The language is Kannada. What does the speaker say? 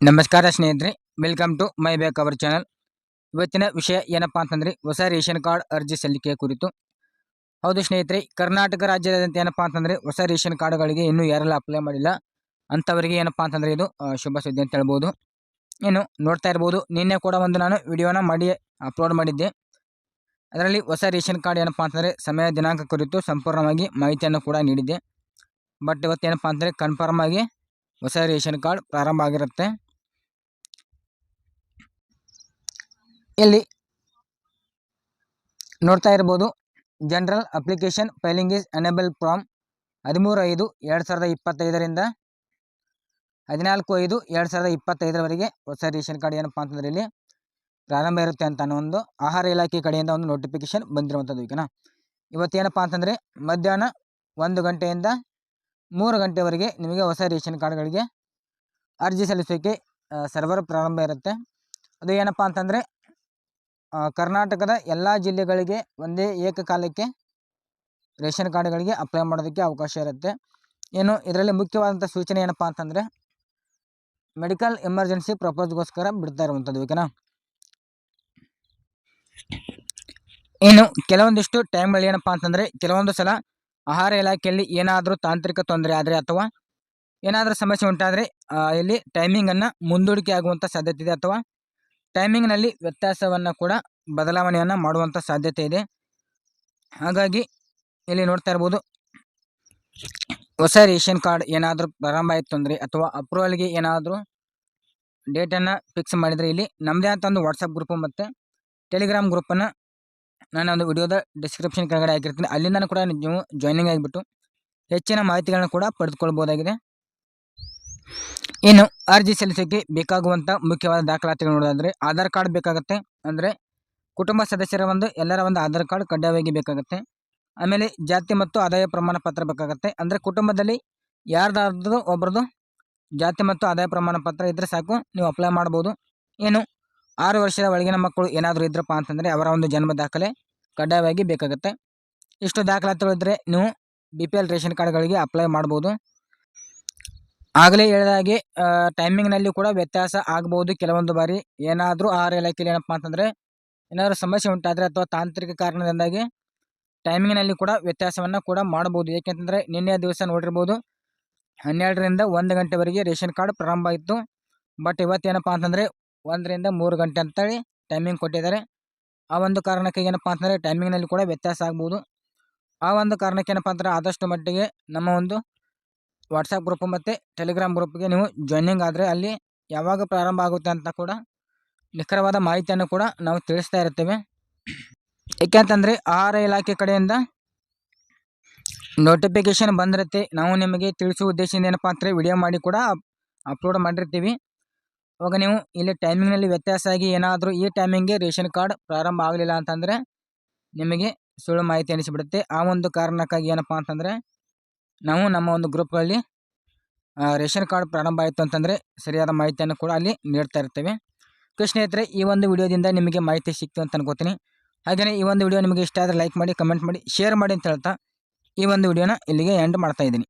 ನಮಸ್ಕಾರ ಸ್ನೇಹಿತರೆ welcome to my back our channel ಇವತ್ತಿನ ವಿಷಯ ಏನಪ್ಪಾ ಅಂತಂದರೆ, ಹೊಸ ರೇಷನ್ ಕಾರ್ಡ್ ಅರ್ಜಿ ಸಲ್ಲಿಕೆ ಕುರಿತು. ಹೌದು ಸ್ನೇಹಿತರೆ, ಕರ್ನಾಟಕ ರಾಜ್ಯದಾದ್ಯಂತ ಏನಪ್ಪಾ ಅಂತಂದರೆ, ಹೊಸ ರೇಷನ್ ಕಾರ್ಡ್ಗಳಿಗೆ ಇನ್ನೂ ಯಾರೆಲ್ಲ ಅಪ್ಲೈ ಮಾಡಿಲ್ಲ ಅಂಥವರಿಗೆ ಏನಪ್ಪಾ ಅಂತಂದರೆ ಇದು ಶುಭ ಸುದ್ದಿ ಅಂತ ಹೇಳ್ಬೋದು. ಏನು ನೋಡ್ತಾ ಇರ್ಬೋದು, ನಿನ್ನೆ ಕೂಡ ಒಂದು ನಾನು ವಿಡಿಯೋನ ಮಾಡಿ ಅಪ್ಲೋಡ್ ಮಾಡಿದ್ದೆ. ಅದರಲ್ಲಿ ಹೊಸ ರೇಷನ್ ಕಾರ್ಡ್ ಏನಪ್ಪಾ ಅಂತಂದರೆ, ಸಮಯ ದಿನಾಂಕ ಕುರಿತು ಸಂಪೂರ್ಣವಾಗಿ ಮಾಹಿತಿಯನ್ನು ಕೂಡ ನೀಡಿದ್ದೆ. ಬಟ್ ಇವತ್ತೇನಪ್ಪ ಅಂತಂದರೆ ಕನ್ಫರ್ಮ್ ಆಗಿ ಹೊಸ ರೇಷನ್ ಕಾರ್ಡ್ ಪ್ರಾರಂಭ ಆಗಿರುತ್ತೆ. ಇಲ್ಲಿ ನೋಡ್ತಾ ಇರ್ಬೋದು, general application filing is enable from ಹದಿಮೂರು ಐದು, ಎರಡು ಸಾವಿರದ ಇಪ್ಪತ್ತೈದರಿಂದ ಹದಿನಾಲ್ಕು ಐದು, ಎರಡು ಸಾವಿರದ ಇಪ್ಪತ್ತೈದರವರೆಗೆ ಹೊಸ ರೇಷನ್ ಕಾರ್ಡ್ ಏನಪ್ಪಾ ಅಂತಂದ್ರೆ ಇಲ್ಲಿ ಪ್ರಾರಂಭ ಇರುತ್ತೆ ಅಂತ ಅನ್ನೋ ಒಂದು ಆಹಾರ ಇಲಾಖೆ ಕಡೆಯಿಂದ ಒಂದು ನೋಟಿಫಿಕೇಶನ್ ಬಂದಿರುವಂಥದ್ದು ಓಕೆನಾ ಇವತ್ತೇನಪ್ಪ ಅಂತಂದರೆ ಮಧ್ಯಾಹ್ನ ಒಂದು ಗಂಟೆಯಿಂದ ಮೂರು ಗಂಟೆವರೆಗೆ ನಿಮಗೆ ಹೊಸ ರೇಷನ್ ಕಾರ್ಡ್ಗಳಿಗೆ ಅರ್ಜಿ ಸಲ್ಲಿಸೋಕೆ ಸರ್ವರ್ ಪ್ರಾರಂಭ ಇರುತ್ತೆ. ಅದು ಏನಪ್ಪ ಅಂತಂದರೆ ಕರ್ನಾಟಕದ ಎಲ್ಲ ಜಿಲ್ಲೆಗಳಿಗೆ ಒಂದೇ ಏಕಕಾಲಕ್ಕೆ ರೇಷನ್ ಕಾರ್ಡ್ಗಳಿಗೆ ಅಪ್ಲೈ ಮಾಡೋದಕ್ಕೆ ಅವಕಾಶ ಇರುತ್ತೆ. ಏನು ಇದರಲ್ಲಿ ಮುಖ್ಯವಾದಂಥ ಸೂಚನೆ ಏನಪ್ಪ ಅಂತಂದರೆ ಮೆಡಿಕಲ್ ಎಮರ್ಜೆನ್ಸಿ ಪ್ರಪೋಸ್ಗೋಸ್ಕರ ಬಿಡ್ತಾ ಇರುವಂಥದ್ದು ಓಕೆನಾ ಏನು ಕೆಲವೊಂದಿಷ್ಟು ಟೈಮ್ಗಳು ಏನಪ್ಪ ಅಂತಂದರೆ, ಕೆಲವೊಂದು ಸಲ ಆಹಾರ ಇಲಾಖೆಯಲ್ಲಿ ಏನಾದರೂ ತಾಂತ್ರಿಕ ತೊಂದರೆ ಆದರೆ ಅಥವಾ ಏನಾದರೂ ಸಮಸ್ಯೆ ಉಂಟಾದರೆ ಇಲ್ಲಿ ಟೈಮಿಂಗನ್ನು ಮುಂದೂಡಿಕೆ ಆಗುವಂಥ ಸಾಧ್ಯತೆ ಇದೆ ಅಥವಾ ಟೈಮಿಂಗ್ನಲ್ಲಿ ವ್ಯತ್ಯಾಸವನ್ನು ಕೂಡ ಬದಲಾವಣೆಯನ್ನು ಮಾಡುವಂಥ ಸಾಧ್ಯತೆ ಇದೆ. ಹಾಗಾಗಿ ಇಲ್ಲಿ ನೋಡ್ತಾ ಇರ್ಬೋದು, ಹೊಸ ರೇಷನ್ ಕಾರ್ಡ್ ಏನಾದರೂ ಪ್ರಾರಂಭ ಆಯಿತು ಅಂದರೆ ಅಥವಾ ಅಪ್ರೂವಲ್ಗೆ ಏನಾದರೂ ಡೇಟನ್ನು ಫಿಕ್ಸ್ ಮಾಡಿದರೆ ಇಲ್ಲಿ ನಮ್ಮದೇ ಅಂತ ಒಂದು ವಾಟ್ಸಪ್ ಗ್ರೂಪು ಮತ್ತು ಟೆಲಿಗ್ರಾಮ್ ಗ್ರೂಪನ್ನು ನಾನು ಒಂದು ವಿಡಿಯೋದ ಡಿಸ್ಕ್ರಿಪ್ಷನ್ ಕೆಳಗಡೆ ಹಾಕಿರ್ತೀನಿ. ಅಲ್ಲಿಂದ ಕೂಡ ನೀವು ಜಾಯ್ನಿಂಗ್ ಆಗಿಬಿಟ್ಟು ಹೆಚ್ಚಿನ ಮಾಹಿತಿಗಳನ್ನ ಕೂಡ ಪಡೆದುಕೊಳ್ಬೋದಾಗಿದೆ. ಇನ್ನು ಅರ್ಜಿ ಸಲ್ಲಿಸೋಕ್ಕೆ ಬೇಕಾಗುವಂಥ ಮುಖ್ಯವಾದ ದಾಖಲಾತಿಗಳು ನೋಡೋದಾದರೆ ಆಧಾರ್ ಕಾರ್ಡ್ ಬೇಕಾಗುತ್ತೆ, ಅಂದರೆ ಕುಟುಂಬ ಸದಸ್ಯರ ಒಂದು, ಎಲ್ಲರ ಒಂದು ಆಧಾರ್ ಕಾರ್ಡ್ ಕಡ್ಡಾಯವಾಗಿ ಬೇಕಾಗುತ್ತೆ. ಆಮೇಲೆ ಜಾತಿ ಮತ್ತು ಆದಾಯ ಪ್ರಮಾಣ ಪತ್ರ ಬೇಕಾಗುತ್ತೆ. ಅಂದರೆ ಕುಟುಂಬದಲ್ಲಿ ಯಾರ್ದಾದ್ರೂ ಒಬ್ಬರದು ಜಾತಿ ಮತ್ತು ಆದಾಯ ಪ್ರಮಾಣ ಪತ್ರ ಇದ್ದರೆ ಸಾಕು, ನೀವು ಅಪ್ಲೈ ಮಾಡ್ಬೋದು. ಏನು ಆರು ವರ್ಷದ ಒಳಗಿನ ಮಕ್ಕಳು ಏನಾದರೂ ಇದ್ರಪ್ಪ ಅಂತಂದರೆ ಅವರ ಒಂದು ಜನ್ಮ ದಾಖಲೆ ಕಡ್ಡಾಯವಾಗಿ ಬೇಕಾಗುತ್ತೆ. ಇಷ್ಟು ದಾಖಲಾತಿಗಳು ಇದ್ದರೆ ನೀವು ಬಿ ಪಿ ಎಲ್ ರೇಷನ್ ಕಾರ್ಡ್ಗಳಿಗೆ ಅಪ್ಲೈ ಮಾಡ್ಬೋದು. ಆಗಲೇ ಹೇಳಿದ ಹಾಗೆ ಟೈಮಿಂಗ್ನಲ್ಲಿ ಕೂಡ ವ್ಯತ್ಯಾಸ ಆಗ್ಬೋದು ಕೆಲವೊಂದು ಬಾರಿ. ಏನಾದರೂ ಆಹಾರ ಇಲಾಖೆಯಲ್ಲಿ ಏನಪ್ಪ ಅಂತಂದರೆ, ಏನಾದರೂ ಸಮಸ್ಯೆ ಉಂಟಾದರೆ ಅಥವಾ ತಾಂತ್ರಿಕ ಕಾರಣದಿಂದಾಗಿ ಟೈಮಿಂಗ್ನಲ್ಲಿ ಕೂಡ ವ್ಯತ್ಯಾಸವನ್ನು ಕೂಡ ಮಾಡ್ಬೋದು. ಏಕೆಂತಂದರೆ, ನಿನ್ನೆ ದಿವಸ ನೋಡಿರ್ಬೋದು, ಹನ್ನೆರಡರಿಂದ ಒಂದು ಗಂಟೆವರೆಗೆ ರೇಷನ್ ಕಾರ್ಡ್ ಪ್ರಾರಂಭ ಆಯಿತು ಬಟ್ ಇವತ್ತೇನಪ್ಪ ಅಂತಂದರೆ, ಒಂದರಿಂದ ಮೂರು ಗಂಟೆ ಅಂತೇಳಿ ಟೈಮಿಂಗ್ ಕೊಟ್ಟಿದ್ದಾರೆ. ಆ ಒಂದು ಕಾರಣಕ್ಕೆ ಏನಪ್ಪ ಅಂತಂದರೆ ಟೈಮಿಂಗ್ನಲ್ಲಿ ಕೂಡ ವ್ಯತ್ಯಾಸ ಆಗ್ಬೋದು. ಆ ಒಂದು ಕಾರಣಕ್ಕೆ ಏನಪ್ಪ ಅಂತಂದರೆ, ಆದಷ್ಟು ಮಟ್ಟಿಗೆ ನಮ್ಮ ಒಂದು ವಾಟ್ಸಪ್ ಗ್ರೂಪ್ ಮತ್ತು ಟೆಲಿಗ್ರಾಮ್ ಗ್ರೂಪ್ಗೆ ನೀವು ಜಾಯ್ನಿಂಗ್ ಆದರೆ ಅಲ್ಲಿ ಯಾವಾಗ ಪ್ರಾರಂಭ ಆಗುತ್ತೆ ಅಂತ ಕೂಡ ನಿಖರವಾದ ಮಾಹಿತಿಯನ್ನು ಕೂಡ ನಾವು ತಿಳಿಸ್ತಾ ಇರ್ತೇವೆ ಏಕೆಂತಂದರೆ ಆಹಾರ ಇಲಾಖೆ ಕಡೆಯಿಂದ ನೋಟಿಫಿಕೇಶನ್ ಬಂದಿರುತ್ತೆ. ನಾವು ನಿಮಗೆ ತಿಳಿಸುವ ಉದ್ದೇಶದಿಂದ ಏನಪ್ಪ ಅಂದರೆ ವಿಡಿಯೋ ಮಾಡಿ ಕೂಡ ಅಪ್ಲೋಡ್ ಮಾಡಿರ್ತೀವಿ. ಅವಾಗ ನೀವು ಇಲ್ಲಿ ಟೈಮಿಂಗ್ನಲ್ಲಿ ವ್ಯತ್ಯಾಸ ಆಗಿ ಏನಾದರೂ ಈ ಟೈಮಿಂಗ್ಗೆ ರೇಷನ್ ಕಾರ್ಡ್ ಪ್ರಾರಂಭ ಆಗಲಿಲ್ಲ ಅಂತಂದರೆ ನಿಮಗೆ ಸುಳ್ಳು ಮಾಹಿತಿ ಅನಿಸಿಬಿಡುತ್ತೆ ಆ ಒಂದು ಕಾರಣಕ್ಕಾಗಿ ಏನಪ್ಪ ಅಂತಂದರೆ ನಾವು ನಮ್ಮ ಒಂದು ಗ್ರೂಪ್ಗಳಲ್ಲಿ ರೇಷನ್ ಕಾರ್ಡ್ ಪ್ರಾರಂಭ ಆಯಿತು ಅಂತಂದರೆ ಸರಿಯಾದ ಮಾಹಿತಿಯನ್ನು ಕೂಡ ಅಲ್ಲಿ ನೀಡ್ತಾ ಇರ್ತೇವೆ. ಓಕೆ ಈ ಒಂದು ವಿಡಿಯೋದಿಂದ ನಿಮಗೆ ಮಾಹಿತಿ ಸಿಕ್ತು ಅಂತ ಅನ್ಕೋತೀನಿ. ಹಾಗೆಯೇ ಈ ಒಂದು ವಿಡಿಯೋ ನಿಮಗೆ ಇಷ್ಟ ಆದರೆ ಲೈಕ್ ಮಾಡಿ ಕಮೆಂಟ್ ಮಾಡಿ ಶೇರ್ ಮಾಡಿ ಅಂತ ಹೇಳ್ತಾ ಈ ಒಂದು ವಿಡಿಯೋನ ಇಲ್ಲಿಗೆ ಎಂಡ್ ಮಾಡ್ತಾ ಇದ್ದೀನಿ.